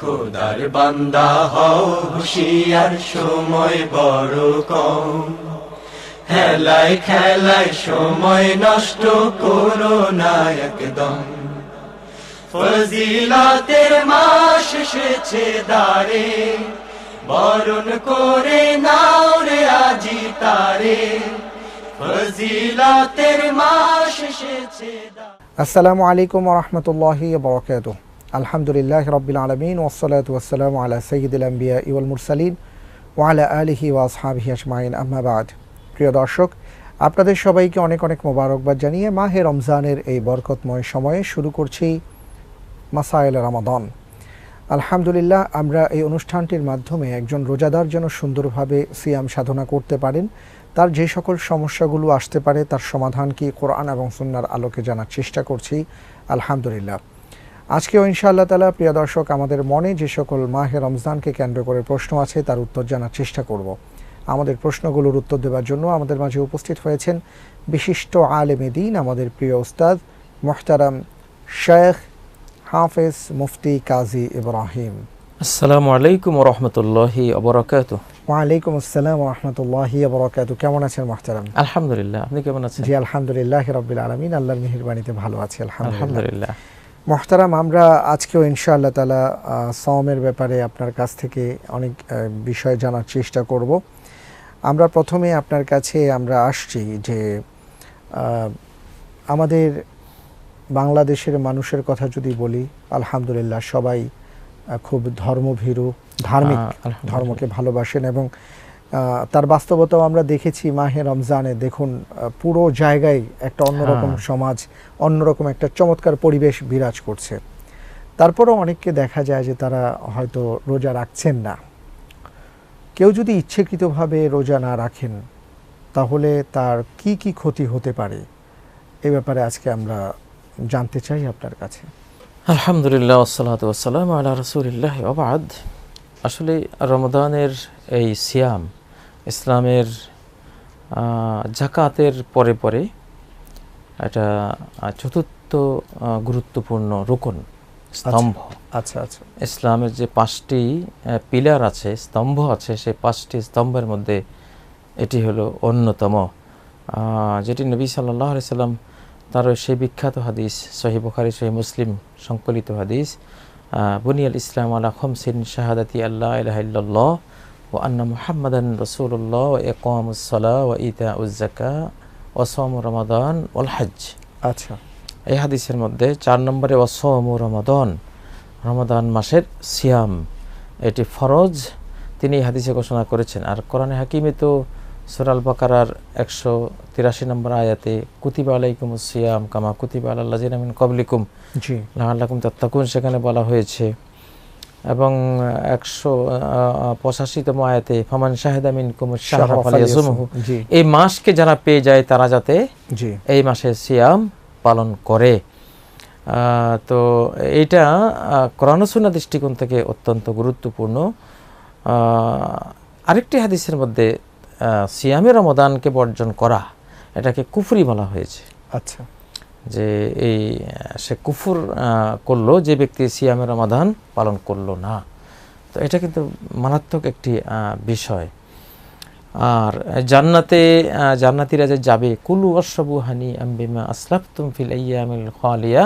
খোদার বান্দা হও, হুশিয়ার সময় বড় কম। হেলায় খেলায় সময় নষ্ট করো না একদম। ফজিলাতের মাস এসেছে দাঁড়ে বরণ করে নাও রে আজি তারে। ফজিলাতের মাস এসেছে আসসালামু আলাইকুম রহমতুল্লাহি বরকাত আলহামদুলিল্লাহ রবিল আলমিন ওসলাত ওসালাম আলা সঈদুল আম্বিয়া ইউল মুরসালিন ওয়ালা আলিহি ওয়াসহাবিহি আজমাইন আহমাবাদ প্রিয় দর্শক, আপনাদের সবাইকে অনেক অনেক মোবারকবাদ জানিয়ে মাহে রমজানের এই বরকতময় সময়ে শুরু করছি মাসাইল রমাদন। আলহামদুলিল্লাহ, আমরা এই অনুষ্ঠানটির মাধ্যমে একজন রোজাদার যেন সুন্দরভাবে সিয়াম সাধনা করতে পারেন, তার যে সকল সমস্যাগুলো আসতে পারে তার সমাধান কি কোরআন এবং সুন্নার আলোকে জানার চেষ্টা করছি, আলহামদুলিল্লাহ। আজকেও ইনশাআল্লাহ তালা প্রিয় দর্শক আমাদের মনে যে সকল মাহে রমজানকে কেন্দ্র করে প্রশ্ন আছে তার উত্তর জানার চেষ্টা করব। আমাদের প্রশ্নগুলোর উত্তর দেওয়ার জন্য আমাদের মাঝে উপস্থিত হয়েছেন বিশিষ্ট আলেমে দিন আমাদের প্রিয় উস্তাদ মোহতারাম শেখ হাফেজ মুফতি কাজী ইব্রাহিম। আসসালামু আলাইকুম রহমতুল্লাহি অবরাকাত ওয়ালাইকুম আসসালাম রহমতুল্লাহি বরকাত কেমন আছেন মোহতারাম? আলহামদুলিল্লাহ আপনি কেমন আছেন? জি আলহামদুলিল্লাহ রবিল আলমিন আল্লাহর মেহরবানিতে ভালো আছি আলহামদুলিল্লাহ। মোহতারাম আমরা আজকেও ইনশাআল্লাহ তালা সওমের ব্যাপারে আপনার কাছ থেকে অনেক বিষয় জানার চেষ্টা করব। আমরা প্রথমে আপনার কাছে আমরা আসছি যে আমাদের বাংলাদেশের মানুষের কথা যদি বলি আলহামদুলিল্লাহ সবাই খুব ধর্মভীরু ধার্মিক ধর্মকে ভালোবাসেন এবং তার বাস্তবতাও আমরা দেখেছি মাহে রমজানে। দেখুন পুরো জায়গায় একটা অন্যরকম হ্যাঁ। সমাজ অন্যরকম একটা চমৎকার পরিবেশ বিরাজ করছে। তারপরও অনেককে দেখা যায় যে তারা হয়তো রোজা রাখছেন না। কেউ যদি ইচ্ছাকৃতভাবে রোজা না রাখেন তাহলে তার কি কি ক্ষতি হতে পারে? এ ব্যাপারে আজকে আমরা জানতে চাই আপনার কাছে। আলহামদুলিল্লাহ ওসালাত ওসালাম আল্লাহ রসুলিল্লাহ অবাদ আসলে রমদানের এই সিয়াম ইসলামের জাকাতের পরে পরে এটা চতুর্থ গুরুত্বপূর্ণ রোকন স্তম্ভ। আচ্ছা আচ্ছা। ইসলামের যে পাঁচটি পিলার আছে স্তম্ভ আছে সেই পাঁচটি স্তম্ভের মধ্যে এটি হলো অন্যতম। যেটি নবী সাল্লাহ সাল্লাম তার ওই সেই বিখ্যাত হাদিস সহি বুখারি সহি মুসলিম সংকলিত হাদিস বুনিয়াল ইসলাম আলা খমসিন শাহাদাতি আল্লাহ ইলাহিল্লাহ ও আন্না মুহাম্মাদান রসুল্লাহ ও একামুসলাহ ও ইতা উজ্জাকা ওসম রমাদান ওল হজ আচ্ছা। এই হাদিসের মধ্যে চার নম্বরে অসম রমাদন রমাদান মাসের সিয়াম। এটি ফরজ তিনি এই হাদিসে ঘোষণা করেছেন। আর কোরআনে হাকিমে তো সুরাল বাকারার একশো তিরাশি নম্বর আয়াতে কুতিবা আলাইকুম সিয়াম কামা কুতিবা আল্লাহ জিনামিন কবলিকুম জি। লাহাল্লাকুম তাত্তাকুন সেখানে বলা হয়েছে এবং একশো পঁচাশিতম আয়াতে ফামান শাহেদামিন কুমুর শাহরা ফালিয়াসুমহু। এই মাসকে যারা পেয়ে যায় তারা যাতে এই মাসে সিয়াম পালন করে। তো এইটা করণসুনা দৃষ্টিকোণ থেকে অত্যন্ত গুরুত্বপূর্ণ। আরেকটি হাদিসের মধ্যে আহ, সিয়ামে রমদানকে বর্জন করা এটাকে কুফরি বলা হয়েছে। আচ্ছা। যে এই, সে কুফুর করল, যে ব্যক্তি সিয়ামে রমাদান পালন করল না। তো এটা কিন্তু মারাত্মক একটি বিষয়। আর জান্নাতে জান্নাতীরা যে যাবে, কুলু অশ্ববু হানি আম্বিমা আসলাফতুম ফিল আইয়ামিল খালিয়া,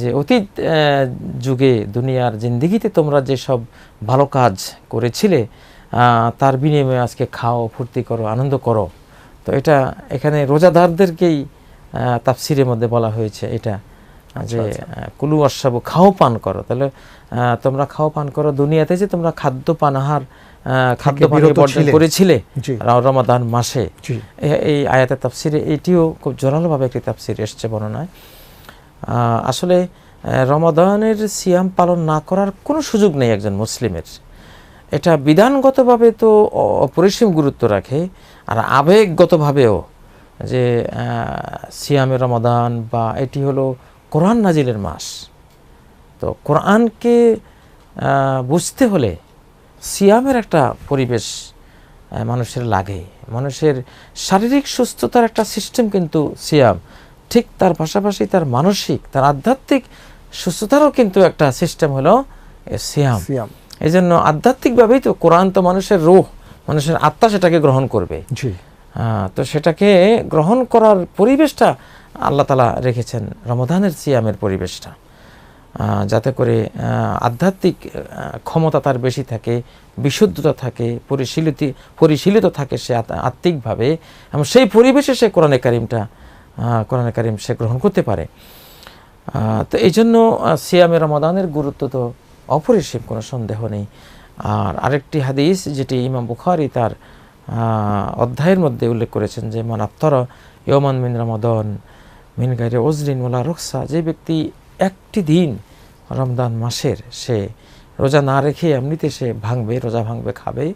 যে অতীত যুগে, দুনিয়ার জিন্দিগিতে তোমরা যেসব ভালো কাজ করেছিলে তার বিনিময়ে আজকে খাও, ফুর্তি করো, আনন্দ করো। তো এটা এখানে রোজাদারদেরকেই তাফসিরের মধ্যে বলা হয়েছে এটা যে আচ্ছা। কুলু অশ্বাবু খাও পান করো। তাহলে তোমরা খাও পান করো দুনিয়াতে যে তোমরা খাদ্য পানাহার খাদ্য বর্জন করেছিলে রমাদান মাসে। এই আয়াতের তাফসিরে এটিও খুব জোরালোভাবে একটি তাফসির এসছে বর্ণনায়। আসলে রমাদানের সিয়াম পালন না করার কোনো সুযোগ নেই একজন মুসলিমের। এটা বিধানগতভাবে তো অপরিসীম গুরুত্ব রাখে আর আবেগগতভাবেও যে আহ, সিয়ামে রমাদান বা এটি হলো কোরআন নাজিলের মাস। তো কোরআনকে বুঝতে হলে সিয়ামের একটা পরিবেশ মানুষের লাগে। মানুষের শারীরিক সুস্থতার একটা সিস্টেম কিন্তু সিয়াম। ঠিক তার পাশাপাশি তার মানসিক তার আধ্যাত্মিক সুস্থতারও কিন্তু একটা সিস্টেম হলো সিয়াম। সিয়াম। এই জন্য আধ্যাত্মিকভাবেই তো কোরআন তো মানুষের রোহ মানুষের আত্মা সেটাকে গ্রহণ করবে। তো সেটাকে গ্রহণ করার পরিবেশটা আল্লাহ তালা রেখেছেন রমদানের সিয়ামের পরিবেশটা। যাতে করে আধ্যাত্মিক ক্ষমতা তার বেশি থাকে, বিশুদ্ধতা থাকে, পরিশীলিত পরিশীলিত থাকে সে আত- আত্মিকভাবে এবং সেই পরিবেশে সে কোরআনে কারিমটা কোরআনে কারিম সে গ্রহণ করতে পারে। তো এই জন্য সিয়ামে রমাদানের গুরুত্ব তো অপরিসীম, কোনো সন্দেহ নেই। আর আরেকটি হাদিস যেটি ইমাম বুখারি তার অধ্যায়ের মধ্যে উল্লেখ করেছেন যে মান আফতর ইয়মান মিন রমাদন মিন গাইরে ওজরিন ওলা রক্সা যে ব্যক্তি একটি দিন রমদান মাসের সে রোজা না রেখে এমনিতে সে ভাঙবে রোজা ভাঙবে খাবে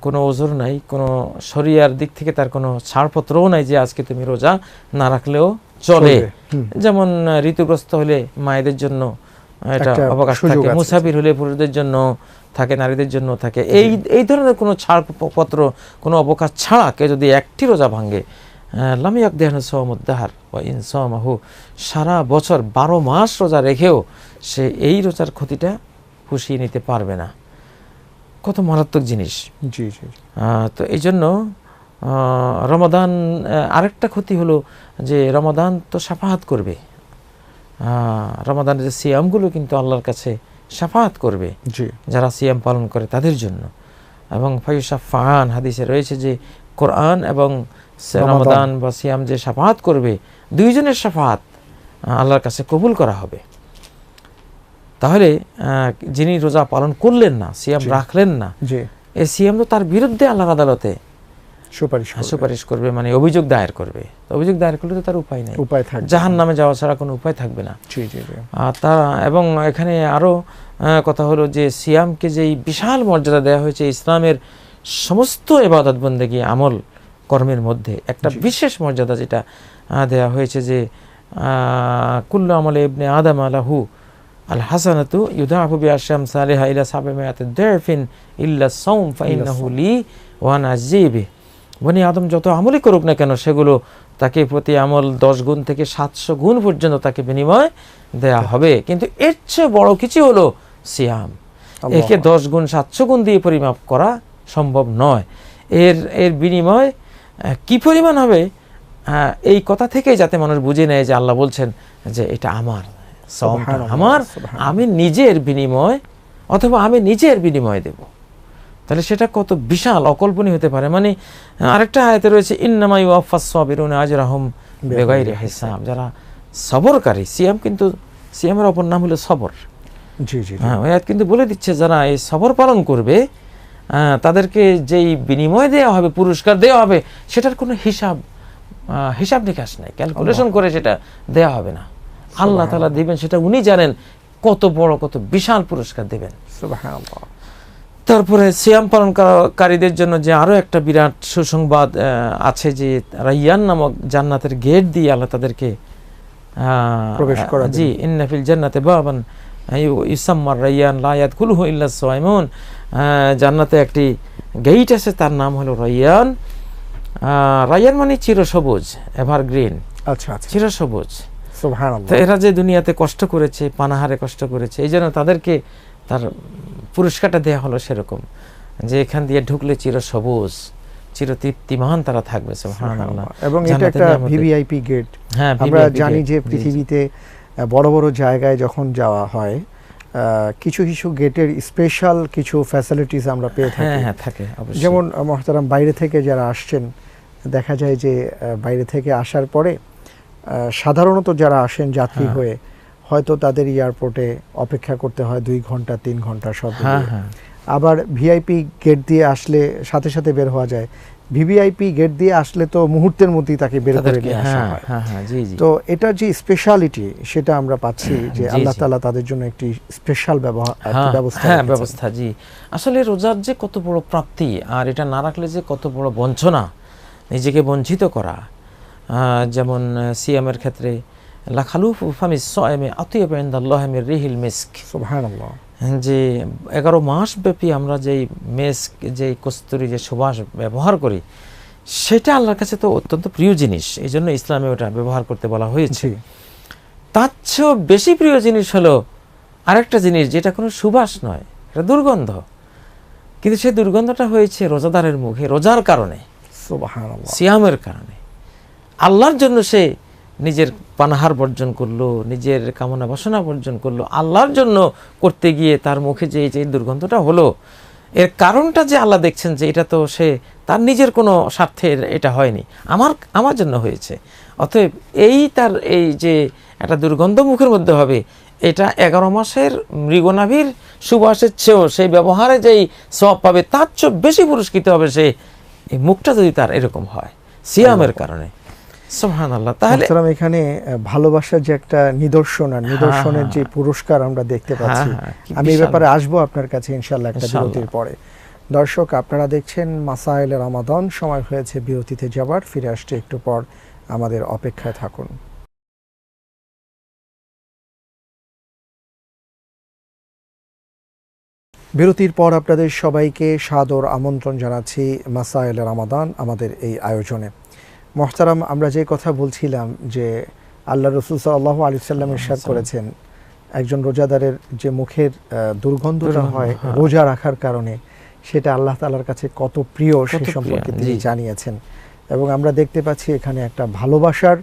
কোনো ওজোর নাই কোনো শরিয়ার দিক থেকে তার কোনো ছাড়পত্রও নাই যে আজকে তুমি রোজা না রাখলেও চলে। যেমন ঋতুগ্রস্ত হলে মায়েদের জন্য এটা অবকাশ থাকে মুসাফির হলে পুরুষদের জন্য থাকে নারীদের জন্য থাকে। এই এই ধরনের কোনো ছাড়পত্র কোনো অবকাশ ছাড়া কেউ যদি একটি রোজা ভাঙে লামিয়াক দেহান সহমুদ্দাহার বা ইনসমাহু সারা বছর বারো মাস রোজা রেখেও সে এই রোজার ক্ষতিটা পুষিয়ে নিতে পারবে না। কত মারাত্মক জিনিস। জি জি জি। তো এই জন্য রমাদান আরেকটা ক্ষতি হলো যে রমাদান তো সাফাহাত করবে। রমাদানের যে সিয়ামগুলো কিন্তু আল্লাহর কাছে সাফাহাত করবে যারা সিয়াম পালন করে তাদের জন্য। এবং ফাইসা ফাহান হাদিসে রয়েছে যে কোরআন এবং রমাদান। বা সিয়াম যে সাফাহাত করবে দুইজনের সাফাহাত আহ, আল্লাহর কাছে কবুল করা হবে। তাহলে যিনি রোজা পালন করলেন না সিয়াম রাখলেন না এই সিএম তো তার বিরুদ্ধে আল্লাহর আদালতে সুপারিশ করবে। সুপারিশ করবে মানে অভিযোগ দায়ের করবে। অভিযোগ দায়ের করলে তো তার উপায় নেই। উপায় থাকবে জাহান নামে যাওয়া ছাড়া কোনো উপায় থাকবে না। আর তারা এবং এখানে আরও কথা হলো যে সিয়ামকে যেই বিশাল মর্যাদা দেওয়া হয়েছে ইসলামের সমস্ত এবাদত বন্দেগী আমল কর্মের মধ্যে একটা বিশেষ মর্যাদা যেটা দেওয়া হয়েছে যে কুল্লু আমলে ইবনে আদম আলাহু আল হাসানাতু ইউদাহু বিআশাম সালিহা ইলা সাবিমায়াত দারফিন ইল্লা সাওম ফাইন্নাহু লি ওয়া আনা আযীবি বনি আদম যত আমলই করুক না কেন সেগুলো তাকে প্রতি আমল দশ গুণ থেকে সাতশো গুণ পর্যন্ত তাকে বিনিময় দেয়া হবে। কিন্তু এর চেয়ে বড় কিছু হলো সিয়াম। একে দশ গুণ সাতশো গুণ দিয়ে পরিমাপ করা সম্ভব নয়। এর এর বিনিময় কি পরিমাণ হবে? এই কথা থেকেই যাতে মানুষ বুঝে নেয় যে আল্লাহ বলছেন যে এটা আমার আমার। আমি নিজের বিনিময় অথবা আমি নিজের বিনিময় দেব। তাহলে সেটা কত বিশাল অকল্পনীয় হতে পারে। মানে আরেকটা আয়তে রয়েছে ইন্নামাই ওয়াফাস সাবিরুন আজরাহুম বেগাইরি হিসাব। যারা সবরকারী সিয়াম কিন্তু সিয়ামের অপর নাম হলো সবর। জি জি। হ্যাঁ ওই আয়াত কিন্তু বলে দিচ্ছে যারা এই সবর পালন করবে তাদেরকে যেই বিনিময় দেওয়া হবে পুরস্কার দেওয়া হবে সেটার কোনো হিসাব হিসাব নিকাশ নাই। ক্যালকুলেশন করে সেটা দেওয়া হবে না। আল্লাহ তালা দিবেন সেটা উনি জানেন কত বড় কত বিশাল পুরস্কার দেবেন। সুবহানাল্লাহ। তারপরে সিয়াম পালনকারীদের জন্য যে আরও একটা বিরাট সুসংবাদ আছে যে রাইয়ান নামক জান্নাতের গেট দিয়ে আল্লাহ তাদেরকে প্রবেশ করাবেন। জি ইন্নাফিল জান্নাতে বাবান ইউসাম্মার রাইয়ান লায়াত কুলহু ইল্লা সোয়াইমুন জান্নাতে একটি গেইট আছে তার নাম হলো রাইয়ান। রাইয়ান মানে চিরসবুজ এভারগ্রিন। আচ্ছা আচ্ছা। চিরসবুজ। সুবহানাল্লাহ। তো এরা যে দুনিয়াতে কষ্ট করেছে পানাহারে কষ্ট করেছে এই জন্য তাদেরকে তার পুরস্কারটা দেওয়া হলো সেরকম। যে এখান দিয়ে ঢুকলে চির সবুজ চির তৃপ্তিমান তারা থাকবে সুবহানাল্লাহ। এবং এটা একটা ভিভিআইপি গেট হ্যাঁ আমরা জানি যে। পৃথিবীতে বড় বড় জায়গায় যখন যাওয়া হয় কিছু কিছু গেটের স্পেশাল কিছু ফ্যাসিলিটিস আমরা পেয়ে হ্যাঁ থাকি। হ্যাঁ থাকে যেমন মহতারাম বাইরে থেকে যারা আসছেন দেখা যায় যে বাইরে থেকে আসার পরে সাধারণত যারা আসেন যাত্রী হ্যাঁ। হয়ে হয়তো তাদের এয়ারপোর্টে অপেক্ষা করতে হয় দুই ঘণ্টা তিন ঘণ্টা সব হ্যাঁ। হ্যাঁ। আবার ভিআইপি গেট দিয়ে আসলে সাথে সাথে বের হওয়া যায়। ভিভিআইপি গেট দিয়ে আসলে তো মুহূর্তের মধ্যেই তাকে বের করে নিয়ে আসা হ্যাঁ হয়। তো এটা যে স্পেশালিটি সেটা আমরা পাচ্ছি যে আল্লাহ জি। তাআলা তাদের জন্য একটি স্পেশাল ব্যবস্থা হ্যাঁ ব্যবস্থা জি। আসলে রোজার যে কত বড় প্রাপ্তি আর এটা না রাখলে যে কত বড় বঞ্চনা নিজেকে বঞ্চিত করা যেমন সিএমের ক্ষেত্রে লাখালুফ ফামি সয়মে আতিয়া পেন্দাল্লাহমের রিহিল মিস্ক। সুবহানাল্লাহ। যে এগারো মাস ব্যাপী আমরা যেই মেস্ক যেই কস্তুরি যে সুবাস ব্যবহার করি সেটা আল্লাহর কাছে তো অত্যন্ত প্রিয় জিনিস। এই জন্য ইসলামে ওটা ব্যবহার করতে বলা হয়েছে। তার চেয়েও বেশি প্রিয় জিনিস হলো আরেকটা জিনিস যেটা কোনো সুবাস নয় এটা দুর্গন্ধ। কিন্তু সেই দুর্গন্ধটা হয়েছে রোজাদারের মুখে রোজার কারণে সিয়ামের কারণে। আল্লাহর জন্য সে নিজের পানাহার বর্জন করল নিজের কামনা বাসনা বর্জন করল আল্লাহর জন্য করতে গিয়ে তার মুখে যে যে দুর্গন্ধটা হলো এর কারণটা যে আল্লাহ দেখছেন যে এটা তো সে তার নিজের কোনো স্বার্থের এটা হয়নি আমার আমার জন্য হয়েছে। অতএব এই তার এই যে একটা দুর্গন্ধ মুখের মধ্যে হবে এটা এগারো মাসের মৃগনাভির সুবাসের চেয়েও সেই ব্যবহারে যেই সব পাবে তার চেয়ে বেশি পুরস্কৃত হবে সে এই মুখটা যদি তার এরকম হয় সিয়ামের কারণে। তাহলে এখানে ভালোবাসার যে একটা নিদর্শন আর নিদর্শনের যে পুরস্কার আমরা দেখতে পাচ্ছি হ্যাঁ, আমি এই ব্যাপারে আসব আপনার কাছে ইনশাল্লাহ একটা বিরতির পরে। দর্শক আপনারা দেখছেন মাসাইল রামাদান সময় হয়েছে বিরতিতে যাবার ফিরে আসতে একটু পর আমাদের অপেক্ষায় থাকুন। বিরতির পর আপনাদের সবাইকে সাদর আমন্ত্রণ জানাচ্ছি মাসাইল রামাদান আমাদের এই আয়োজনে। মোহতারাম আমরা যে কথা বলছিলাম যে আল্লাহ রসুল সাল্লাহ আলি সাল্লাম ইরশাদ করেছেন একজন রোজাদারের যে মুখের দুর্গন্ধটা দুর্গন্ধ, হয় হ্যাঁ। রোজা রাখার কারণে সেটা আল্লাহ তালার কাছে কত প্রিয় সে সম্পর্কে তিনি জানিয়েছেন। এবং আমরা দেখতে পাচ্ছি এখানে একটা ভালোবাসার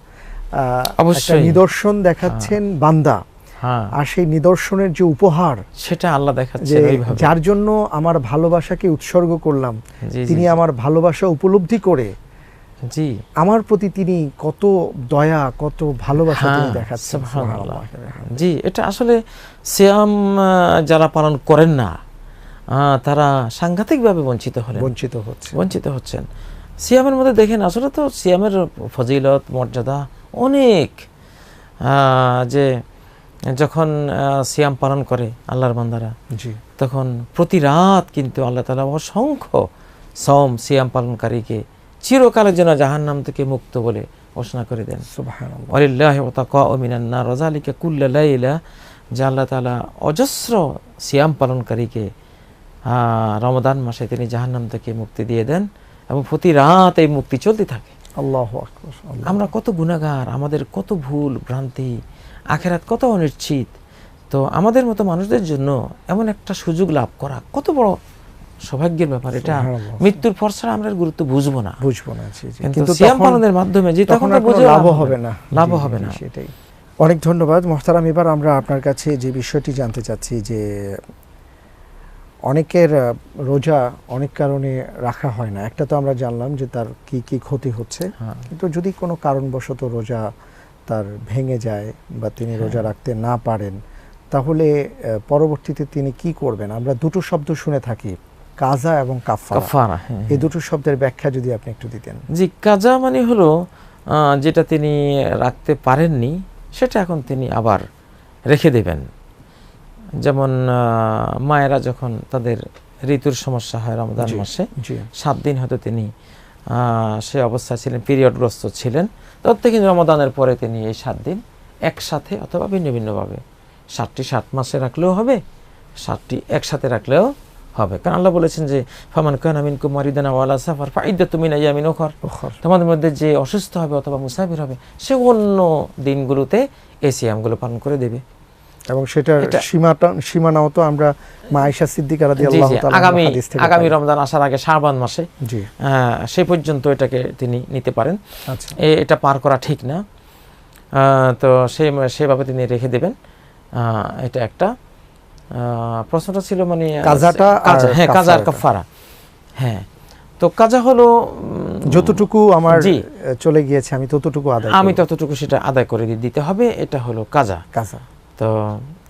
একটা। নিদর্শন দেখাচ্ছেন বান্দা। হ্যাঁ। আর সেই নিদর্শনের যে উপহার সেটা আল্লাহ দেখাচ্ছে যার জন্য আমার ভালোবাসাকে উৎসর্গ করলাম তিনি আমার ভালোবাসা উপলব্ধি করে জি। আমার প্রতি তিনি কত দয়া কত ভালোবাসা তিনি হ্যাঁ, দেখাচ্ছেন। জি এটা আসলে সিয়াম যারা পালন করেন না তারা সাংঘাতিকভাবে বঞ্চিত হলেন। বঞ্চিত হচ্ছে বঞ্চিত হচ্ছেন। সিয়ামের মধ্যে দেখেন আসলে তো সিয়ামের ফজিলত মর্যাদা অনেক আহ, যে যখন সিয়াম পালন করে আল্লাহর বান্দারা জি। তখন প্রতি রাত কিন্তু আল্লাহ তালা অসংখ্য সম সিয়াম পালনকারীকে চিরকালের জন্য জাহান্নাম থেকে মুক্ত বলে ঘোষণা করে দেন। মিনান্না রজালিকা কুল্লা যে আল্লাহ তালা অজস্র সিয়াম পালনকারীকে রমদান মাসে তিনি জাহান্নাম থেকে মুক্তি দিয়ে দেন এবং প্রতি রাত এই মুক্তি চলতে থাকে। আল্লাহ। আমরা কত গুণাগার আমাদের কত ভুল ভ্রান্তি আখেরাত কত অনিশ্চিত। তো আমাদের মতো মানুষদের জন্য এমন একটা সুযোগ লাভ করা কত বড় সৌভাগ্যের ব্যাপার এটা মৃত্যুর পর ছাড়া আমরা গুরুত্ব বুঝব না। বুঝব না। কিন্তু সিয়াম পালনের মাধ্যমে যে তখন বুঝে লাভও হবে না। জি, হবে না। সেটাই। অনেক ধন্যবাদ। মোহতারাম এবার আমরা আপনার কাছে যে বিষয়টি জানতে চাচ্ছি যে অনেকের রোজা অনেক কারণে রাখা হয় না। একটা তো আমরা জানলাম যে তার কি কি ক্ষতি হচ্ছে। হ্যাঁ। কিন্তু যদি কোনো কারণবশত রোজা তার ভেঙে যায় বা তিনি হ্যাঁ। রোজা রাখতে না পারেন তাহলে পরবর্তীতে তিনি কি করবেন? আমরা দুটো শব্দ শুনে থাকি। কাজা এবং কাফারা এই দুটো শব্দের ব্যাখ্যা যদি আপনি একটু দিতেন। জি কাজা মানে হলো যেটা তিনি রাখতে পারেননি সেটা এখন তিনি আবার রেখে দেবেন। যেমন মায়েরা যখন তাদের ঋতুর সমস্যা হয় রমজান জি, মাসে সাত দিন হয়তো তিনি সে অবস্থায় ছিলেন পিরিয়ডগ্রস্ত ছিলেন। তত থেকে রমদানের পরে তিনি এই সাত দিন একসাথে অথবা ভিন্ন ভিন্নভাবে সাতটি সাত মাসে রাখলেও হবে সাতটি একসাথে রাখলেও হবে। কারণ আল্লাহ বলেছেন যে ফামান কান আমিন কুমারিদানা ওয়ালা সাফার ফাইদা তুমি না ইয়ামিন ওখর। তোমাদের মধ্যে যে অসুস্থ হবে অথবা মুসাফির হবে সে অন্য দিনগুলোতে এই সিয়ামগুলো পালন করে দেবে। এবং সেটার সীমাটা সীমানাও তো আমরা মা আয়েশা সিদ্দিকা রাদিয়াল্লাহু তাআলা আগামী আগামী রমজান আসার আগে শাবান মাসে জি। আহ, সে পর্যন্ত এটাকে তিনি নিতে পারেন। আচ্ছা। এটা পার করা ঠিক না। তো সে সেভাবে তিনি রেখে দেবেন। আহ, এটা একটা। প্রশ্নটা ছিল মানে কাজাটা হ্যাঁ কাজা আর কাফারা। হ্যাঁ তো কাজা হলো যতটুকু আমার চলে গিয়েছে আমি ততটুকু আদায় আমি ততটুকু সেটা আদায় করে দিতে হবে এটা হলো কাজা। কাজা। তো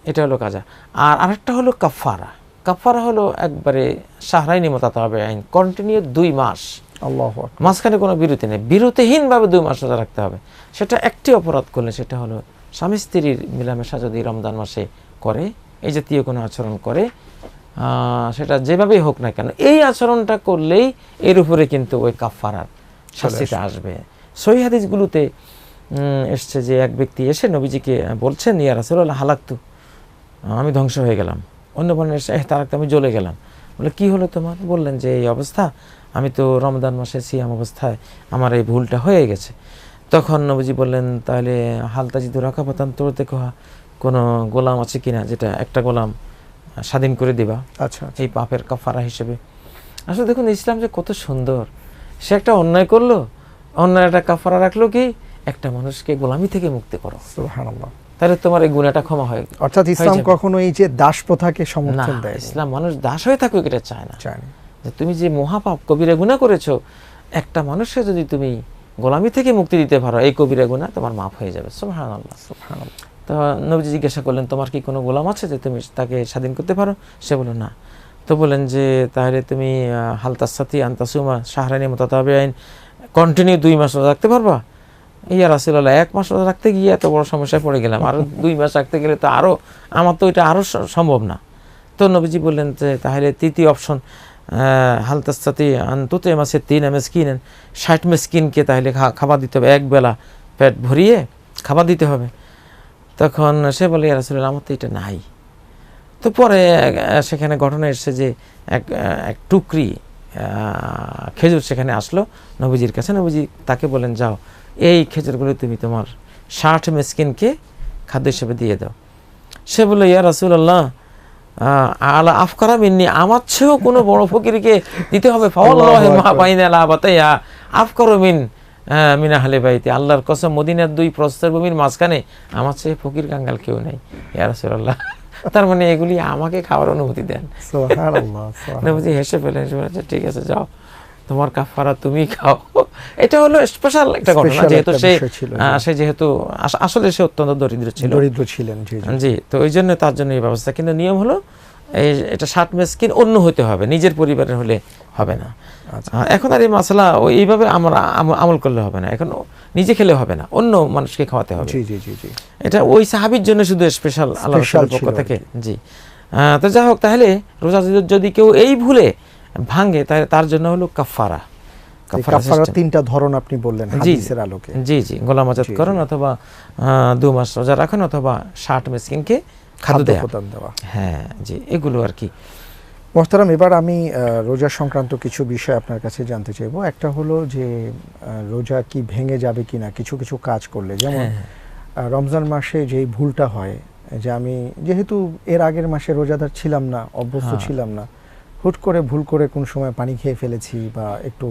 এটা হলো কাজা। আর আরেকটা হলো কাফারা। কাফারা হলো একবারে সাহরাই নিমতাতে হবে আইন। কন্টিনিউ দুই মাস। আল্লাহু মাঝখানে কোনো বিরতি নেই। বিরতিহীনভাবে দুই মাস রোজা রাখতে হবে। সেটা একটি অপরাধ করলে সেটা হলো স্বামী স্ত্রীর মিলামেশা যদি রমজান মাসে করে এই জাতীয় কোনো আচরণ করে সেটা যেভাবেই হোক না কেন এই আচরণটা করলেই এর উপরে কিন্তু ওই কাফারার শাস্তিতে আসবে। সহি হাদিসগুলোতে এসছে যে এক ব্যক্তি এসে নবীজিকে বলছেন ইয়া রাসূলুল্লাহ হালাক্তু। আমি ধ্বংস হয়ে গেলাম। অন্য বর্ণের এসে "এহ, তারাক আমি জ্বলে গেলাম। বলে কি হলো তোমার? বললেন যে এই অবস্থা আমি তো রমজান মাসে সিয়াম অবস্থায় আমার এই ভুলটা হয়ে গেছে। তখন নবীজি বললেন তাহলে হালতা জিদু রাখা পাতান তোর দেখো কোনো গোলাম আছে কিনা যেটা একটা গোলাম স্বাধীন করে দিবা। আচ্ছা আচ্ছা। এই পাপের কাফারা হিসেবে। আসলে দেখুন ইসলাম যে কত সুন্দর। সে একটা অন্যায় করল অন্যায় একটা কাফারা রাখল কি? একটা মানুষকে গোলামি থেকে মুক্তি করো। সুবহানাল্লাহ। তাহলে তোমার এই গুণাটা ক্ষমা হয় অর্থাৎ ইসলাম কখনো এই যে দাস প্রথাকে সমর্থন দেয় ইসলাম মানুষ দাস হয়ে থাকুক এটা চায় না। যে তুমি যে মহাপাপ কবিরা গুণা করেছ একটা মানুষকে যদি তুমি গোলামি থেকে মুক্তি দিতে পারো এই কবিরা গুণা তোমার মাফ হয়ে যাবে। সুবহানাল্লাহ। সুবহানাল্লাহ। তো নবীজি জিজ্ঞাসা করলেন, তোমার কি কোনো গোলাম আছে যে তুমি তাকে স্বাধীন করতে পারো? সে বলল, না। তো বললেন যে, তাহলে তুমি হালতার সাথী আন্তাসুমা সাহারানি মোতাতাবে আইন কন্টিনিউ দুই মাস রোজা রাখতে পারবা? ইয়া রাসুল্লাহ এক মাস রোজা রাখতে গিয়ে এত বড় সমস্যায় পড়ে গেলাম। আর দুই মাস রাখতে গেলে তো আরও আমার তো এটা আরও সম্ভব না। তো নবীজি বললেন যে, তাহলে তৃতীয় অপশন হালতার সাথে আন্তুতে মাসে তিন মেসকিন ষাট মেসকিনকে তাহলে খাবার দিতে হবে, এক বেলা পেট ভরিয়ে খাবার দিতে হবে। তখন সে বলে রাসুল্লাহ আমার তো এটা নাই। তো পরে সেখানে ঘটনা এসেছে যে এক এক টুকরি খেজুর সেখানে আসলো নবীজির কাছে। নবীজি তাকে বলেন যাও এই খেজুরগুলো তুমি তোমার ষাট মেসকিনকে খাদ্য হিসেবে দিয়ে দাও। সে বলল ইয়া রাসুল্লাহ আলা আফকারা মিন্নি আমার চেয়েও কোনো বড় ফকিরকে দিতে হবে। ফাওয়াল্লাহি মা আকবার। বাইনা লা বাতাইয়া আফকারু মিন আহ, মিনা হালে বাইতে আল্লাহর কসম মদিনার দুই প্রস্তর ভূমির মাঝখানে আমার চেয়ে ফকির কাঙ্গাল কেউ নেই। ইয়া রাসূলুল্লাহ তার মানে এগুলি আমাকে খাওয়ার অনুমতি দেন। সুবহানাল্লাহ। হেসে ফেলেন ঠিক আছে যাও তোমার কাফারা তুমি খাও। এটা হলো স্পেশাল একটা ঘটনা যেহেতু সে ছিল, সে যেহেতু আসলে সে অত্যন্ত দরিদ্র ছিল। দরিদ্র ছিলেন জি তো ওই জন্য তার জন্য এই ব্যবস্থা। কিন্তু নিয়ম হলো এটা ষাট মেসকিন অন্য হতে হবে নিজের পরিবারের হলে হবে না। আচ্ছা। এখন আর এই মশলা এইভাবে আমরা আমল করলে হবে না এখন নিজে খেলে হবে না অন্য মানুষকে খাওয়াতে হবে। জি জি জি জি। এটা ওই সাহাবির জন্য শুধু স্পেশাল আল্লাহ পক্ষ থেকে জি। তো যাই হোক তাহলে রোজা যদি- কেউ এই ভুলে ভাঙে তাহলে তার জন্য হলো কাফারা কাফারার তিনটা ধরন আপনি বললেন জি, জি। হাদিসের আলোকে। জি জি গোলাম আজাদ করেন অথবা দু মাস রোজা রাখেন অথবা ষাট মেসকিনকে খাদ্য খাদ্য দেয়া প্রদান দেওয়া। হ্যাঁ জি এগুলো আর কি। মোহতারাম এবার আমি রোজা সংক্রান্ত কিছু বিষয় আপনার কাছে জানতে চাইব। একটা হলো যে রোজা কি ভেঙে যাবে কিনা? কিছু কিছু কাজ করলে। যেমন হ্যাঁ, রমজান মাসে যেই ভুলটা হয় যে আমি যেহেতু এর আগের মাসে রোজাদার ছিলাম না অভ্যস্ত হ্যাঁ। ছিলাম না হুট করে ভুল করে কোন সময় পানি খেয়ে ফেলেছি বা একটু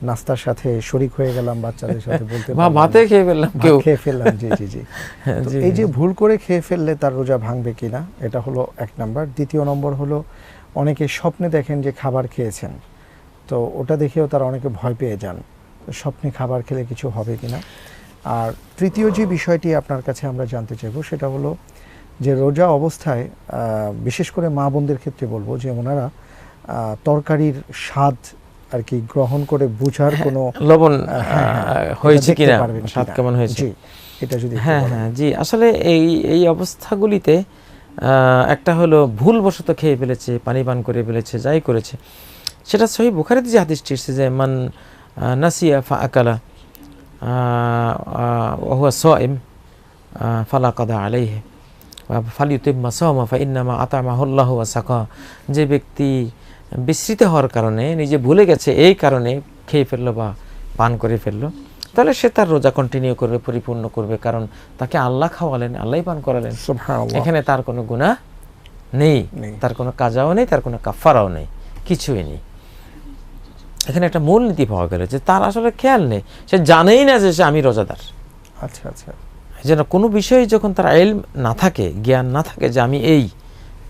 নাস্তার সাথে শরিক হয়ে গেলাম বাচ্চাদের সাথে বলতে বা ভাতে খেয়ে ফেললাম কেউ। খেয়ে ফেললাম জি জি জি। হ্যাঁ, এই যে ভুল করে খেয়ে ফেললে তার রোজা ভাঙবে কিনা এটা হলো এক নাম্বার। দ্বিতীয় নম্বর হলো অনেকে স্বপ্নে দেখেন যে খাবার খেয়েছেন তো ওটা দেখেও তারা অনেকে ভয় পেয়ে যান স্বপ্নে খাবার খেলে কিছু হবে কিনা আর তৃতীয় যে বিষয়টি আপনার কাছে আমরা জানতে চাইব সেটা হলো যে রোজা অবস্থায় বিশেষ করে মা বোনদের ক্ষেত্রে বলব যে ওনারা তরকারির স্বাদ আর কি গ্রহণ করে বুঝার কোনো লবণ হ্যাঁ, হ্যাঁ, হয়েছে কিনা? স্বাদ কেমন হয়েছে? এটা যদি হ্যাঁ হ্যাঁ জি আসলে এই এই অবস্থাগুলিতে একটা হলো ভুলবশত খেয়ে ফেলেছে পানি পান করে ফেলেছে যাই করেছে। সেটা সহি বুখারিতে যে হাদিসটি এসেছে যে মান নাসিয়া ফা আকালা ওহুয়া সোয়েম ফালা কাদা আলাইহে ফালিউতিম্মা সোমা ফা ইন্নামা আতামাহুল্লাহ সাকা যে ব্যক্তি বিস্মৃত হওয়ার কারণে নিজে ভুলে গেছে এই কারণে খেয়ে ফেলল বা পান করে ফেলল তাহলে সে তার রোজা কন্টিনিউ করবে পরিপূর্ণ করবে কারণ তাকে আল্লাহ খাওয়ালেন আল্লাহ পান করালেন। এখানে তার কোনো গুণা নেই। তার কোনো কাজাও নেই তার কোনো কাফারাও নেই কিছুই নেই। এখানে একটা মূল নীতি পাওয়া গেল যে তার আসলে খেয়াল নেই সে জানেই না যে সে আমি রোজাদার। আচ্ছা আচ্ছা। যেন কোনো বিষয়ে যখন তার এলম না থাকে জ্ঞান না থাকে যে আমি এই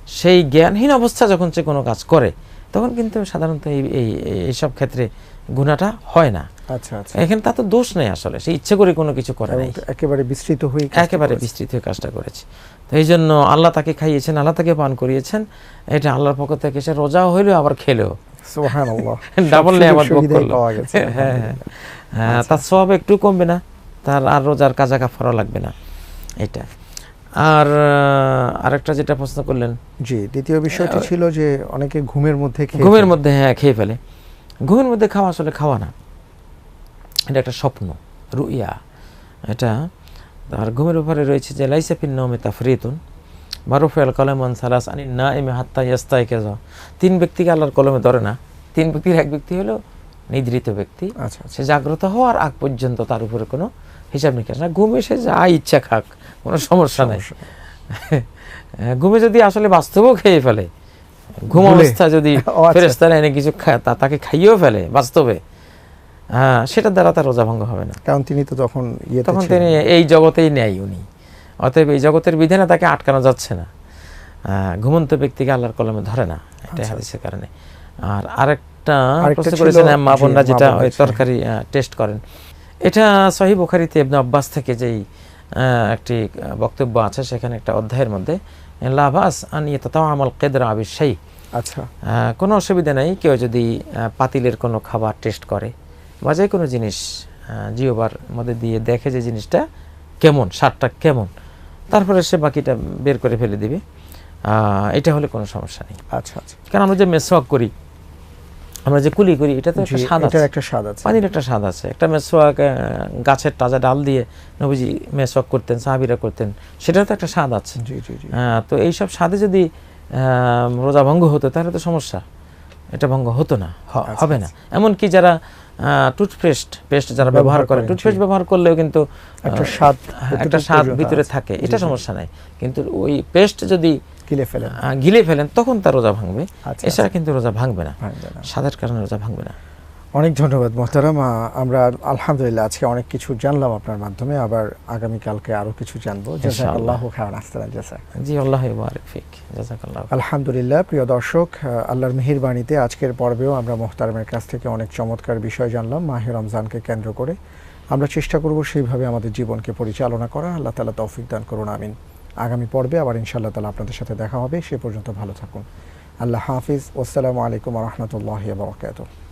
সেই জ্ঞানহীন অবস্থা যখন সে কোনো কাজ করে তখন কিন্তু সাধারণত এই এই- এইসব ক্ষেত্রে গুণাটা হয় না। আচ্ছা আচ্ছা। এখানে তার তো দোষ নেই আসলে সে ইচ্ছে করে কোনো কিছু করে নাই। একেবারে বিস্তৃত হয়ে একেবারে বিস্তৃত হয়ে কাজটা করেছে। তো এই জন্য আল্লাহ তাকে খাইয়েছেন আল্লাহ তাকে পান করিয়েছেন। এটা আল্লাহর পক্ষ থেকে সে রোজাও হইল আবার খেলেও। সুবহানাল্লাহ। ডাবল নেয়ামত ভোগ করল। হ্যাঁ হ্যাঁ হ্যাঁ, তার স্বভাব একটু কমবে না তার আর রোজার কাজা কাফারও লাগবে না। এটা। আর আরেকটা যেটা প্রশ্ন করলেন? জি দ্বিতীয় বিষয়টি ছিল যে অনেকে ঘুমের মধ্যে ঘুমের মধ্যে হ্যাঁ খেয়ে ফেলে। ঘুমের মধ্যে খাওয়া আসলে খাওয়া না। এটা একটা স্বপ্ন রুইয়া। এটা আর ঘুমের ব্যাপারে রয়েছে যে লাইসাফিন নমে তাফরিতুন মারুফেল কলেমন সালাস আনি না এমে হাত্তা ইয়াস্তাই কেজা তিন ব্যক্তিকে আল্লাহর কলমে ধরে না। তিন ব্যক্তির এক ব্যক্তি হলো নিদ্রিত ব্যক্তি। আচ্ছা আচ্ছা। সে জাগ্রত হওয়ার আগ পর্যন্ত তার উপরে কোনো হিসাব নিকাশ। না ঘুমে সে যা ইচ্ছা খাক কোনো সমস্যা নাই। ঘুমে যদি আসলে বাস্তবও খেয়ে ফেলে ঘুম অবস্থা যদি আচ্ছা। ফেরেস্তারা এনে কিছু তাকে খাইয়েও ফেলে বাস্তবে হ্যাঁ সেটার দ্বারা তার রোজা ভঙ্গ হবে না। কারণ তিনি তো তখন ইয়েতে তখন তিনি এই জগতেই নেয় উনি। অতএব এই জগতের বিধানে তাকে আটকানো যাচ্ছে না। আহ, ঘুমন্ত ব্যক্তিকে আল্লাহর কলমে ধরে না এটা আচ্ছা, হাদিসের কারণে। আর আরেকটা প্রশ্ন ছিল- করেছেন মা বোনরা যেটা। তরকারি টেস্ট করেন। এটা সহি বুখারিতে ইবনে আব্বাস থেকে যেই একটি বক্তব্য আছে সেখানে একটা অধ্যায়ের মধ্যে লাভাস আনিয়ে তাও আমল কেদর আবির সেই আচ্ছা কোনো অসুবিধা নেই কেউ যদি পাতিলের কোনো খাবার টেস্ট করে বা যে কোনো জিনিস জিওবার মধ্যে দিয়ে দেখে যে জিনিসটা কেমন স্বাদটা কেমন তারপরে সে বাকিটা বের করে ফেলে দিবে। এটা হলে কোনো সমস্যা নেই। আচ্ছা আচ্ছা। কারণ আমরা যে মেসওয়াক করি আমরা যে কুলি করি এটা তো একটা স্বাদ আছে। একটা স্বাদ আছে। পানির একটা স্বাদ আছে। একটা মেসওয়াক গাছের তাজা ডাল দিয়ে নবীজি মেসওয়াক করতেন সাহাবিরা করতেন সেটার তো একটা স্বাদ আছে। জি জি জি। আহ, তো এইসব স্বাদে যদি রোজা ভঙ্গ হতো তাহলে তো সমস্যা। এটা ভঙ্গ হতো না আচ্ছা, হবে না। এমনকি যারা টুথপেস্ট পেস্ট যারা ব্যবহার করে টুথপেস্ট ব্যবহার করলেও কিন্তু একটা স্বাদ হ্যাঁ, একটা স্বাদ ভিতরে থাকে এটা সমস্যা নাই। কিন্তু ওই পেস্ট যদি গিলে ফেলেন। আহ, গিলে ফেলেন তখন তার রোজা ভাঙবে। আচ্ছা, এছাড়া কিন্তু রোজা ভাঙবে না। স্বাদের কারণে রোজা ভাঙবে না। অনেক ধন্যবাদ মোহতারাম। আমরা আলহামদুলিল্লাহ আজকে অনেক কিছু জানলাম আপনার মাধ্যমে। আবার আগামীকালকে আরও কিছু জানব। জাজাকাল্লাহ খাওয়ান আসসালাম জাসা জি আল্লাহ ফিক। জাজাকাল্লাহ আলহামদুলিল্লাহ প্রিয় দর্শক আল্লাহর মেহেরবাণীতে আজকের পর্বেও আমরা মোহতারামের কাছ থেকে অনেক চমৎকার বিষয় জানলাম। মাহে রমজানকে কেন্দ্র করে। আমরা চেষ্টা করব সেইভাবে আমাদের জীবনকে পরিচালনা করা। আল্লাহ তালা তৌফিক দান করুন আমিন। আগামী পর্বে আবার ইনশাল্লাহ তালা আপনাদের সাথে দেখা হবে। সে পর্যন্ত ভালো থাকুন। আল্লাহ হাফিজ। আসসালামু আলাইকুম রহমতুল্লাহ বরকাত